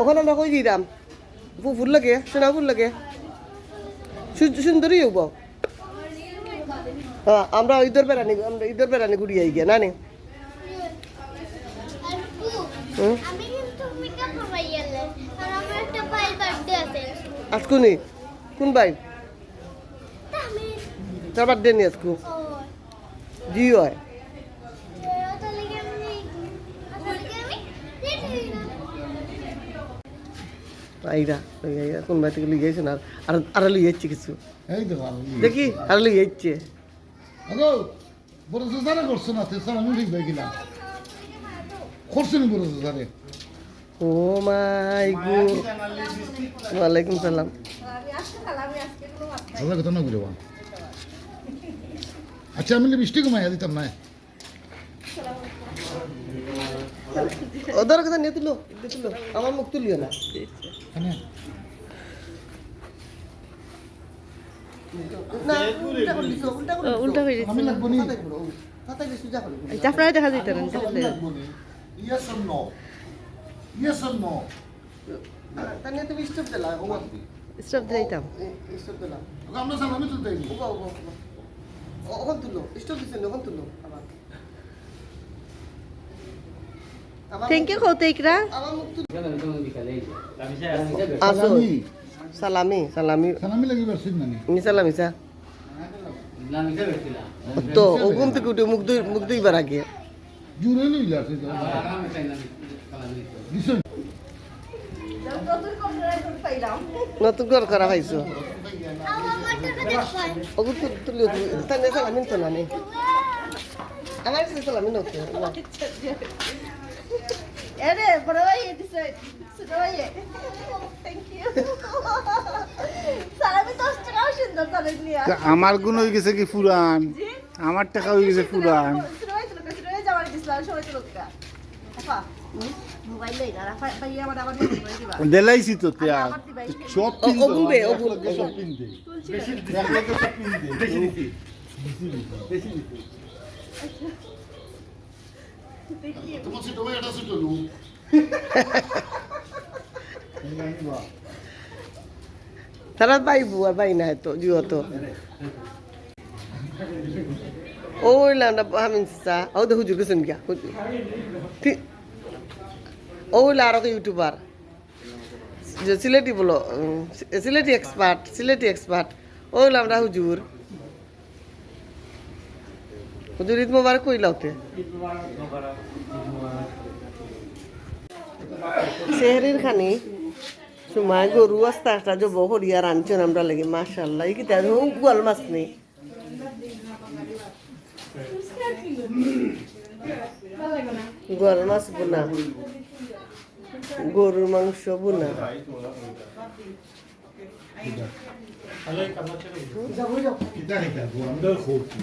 ওখানে আমরা কই দিলাম ফুল লাগে সোনা ফুল লাগে। সুন্দরই হব হ্যাঁ আমরা ঈদের বেড়ানি আমরা ঈদের বেড়ানি ঘুরি আই গিয়া না নে? আজকুনি কোন ভাই? তার বার্থডে নিয়ে আজকু? জি হয় তাহলে কি আমি তাহলে কি আমি রেডি হই না আইরা কোন ভাই থেকে লিয়ে গেছে না আর আর লিয়ে যাচ্ছে কিছু। দেখি আর লিয়ে যাচ্ছে আগো বড় সুসারে করছ না আমি ঠিক বড় সুসারে ও মাই গো ওয়ালাইকুম সালাম। দাদা কথা না বুঝবা আচ্ছা আমি দিতাম না। ওদের কথা নিয়ে তুলো তুলো। আমার মুখ তুলিও না। উল্টা হয়ে করো। আপনারা দেখা যেত না। স্টপ দিলা ও স্টপ দিতাম স্টপ দিলা। আমরা সালামি তুলতে ওখান তুলো স্টপ দিছেন ওখান তুলো। আবার আবার থ্যাংক ইউ তুলো Asal. আসো সালামি সালামি সালামি লাগি পারছিস না নি নি সালামি সা তো ও ঘুম থেকে উঠে মুখ দুই মুখ দুইবার আগে জুড়ে লইলা দিছো নতুন ঘর করা পাইছো ওগু তুলি সালামি তো না নে আমার সালামি এরে বড় ভাই দিছে ছোট ভাই। থ্যাংক ইউ সালামি দশ টাকাও সুন্দর তাদের নিয়ে আমার গুণ হয়ে গেছে কি পুরান আমার টাকা হয়ে গেছে পুরান ছোট ভাই ছোট ছোট ভাই যাওয়ার দিছিলাম সবাই ছোট টাকা আপা মোবাইল লই না রাফা ভাই আমার আবার মোবাইল দিবা। দেলাইছি তো সব কিনতে ছোট লু তারা পাইবো আর পাই না তো জিও তো ওই লামটা হামিন সা ও তো হুজুর গেছেন গিয়া হুজুর ঠিক ওই লা আরও ইউটিউবার যে সিলেটি বলো উম, সিলেটি এক্সপার্ট সিলেটি এক্সপার্ট ওই লামটা হুজুর ঈদ মোবারক কই লাউতে শেহরির খানি। সময় গরু আস্তে আস্তে যাব হরিয়া রাঁধছেন আমরা লাগে মাশাল্লাহ কি তার গোয়াল মাছ নেই। গোয়াল মাছ বোনা। গরুর মাংস বোনা। খোকি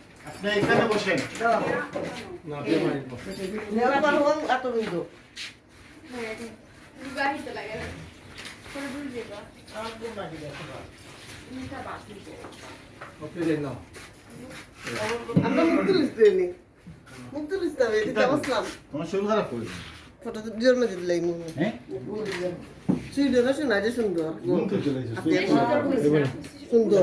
দিতে লাই মুখ হ্যাঁ? সুন্দর।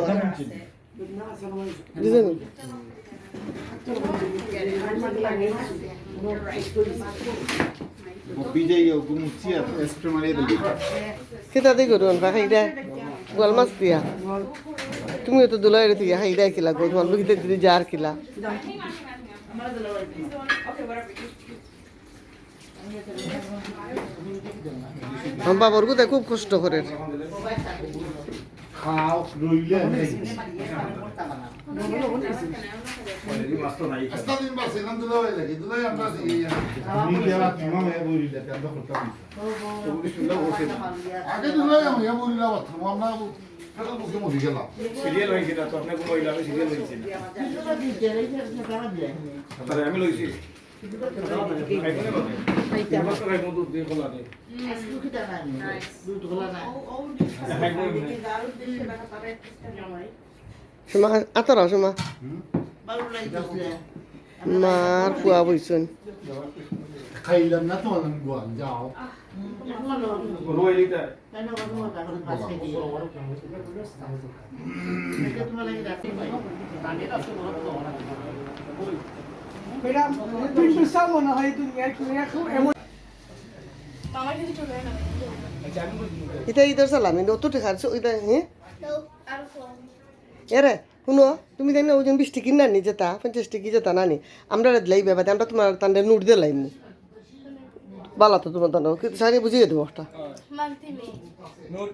সেটা দিয়ে করুন বা খাইটা গোয়াল মাছ দিয়া। তুমিও তো দুলাই রে থেকে খাইটা কিলা গো তোমার দিদি যার কিলা। খুব কষ্ট করে খাও রইলে Ang ya buri lawat. Mo na খালা মুখে মরি গেলাম সিরিয়াল হয়েছে না তো আপনি কোনো আমি সিরিয়াল হয়েছি না তাহলে আমি লইছি? আমার দুধ খোলা দিয়ে। খাইবো এমনি। সুমা আতরা সুমা মার ফুয়া বইছুন খাইলাম না তোমার আমি গোয়াল যাও রুয়াই দিতে হয়। মামার কিছু চলে না এটা ইদার সালাম কিন্তু অত টাকা এটা হ্যাঁ তো আর ফোন এরে শুনো তুমি জানি না ওজন বিশ টিকি না নি যেতা পঞ্চাশ টিকি যেতা নানি আমরা দিলাই বেবাতে আমরা তোমার তান্ডে নুট দিলাই মু বালা তো তোমার তান্ডে কিন্তু সারি বুঝিয়ে দেবো একটা। মানতে নেই নোট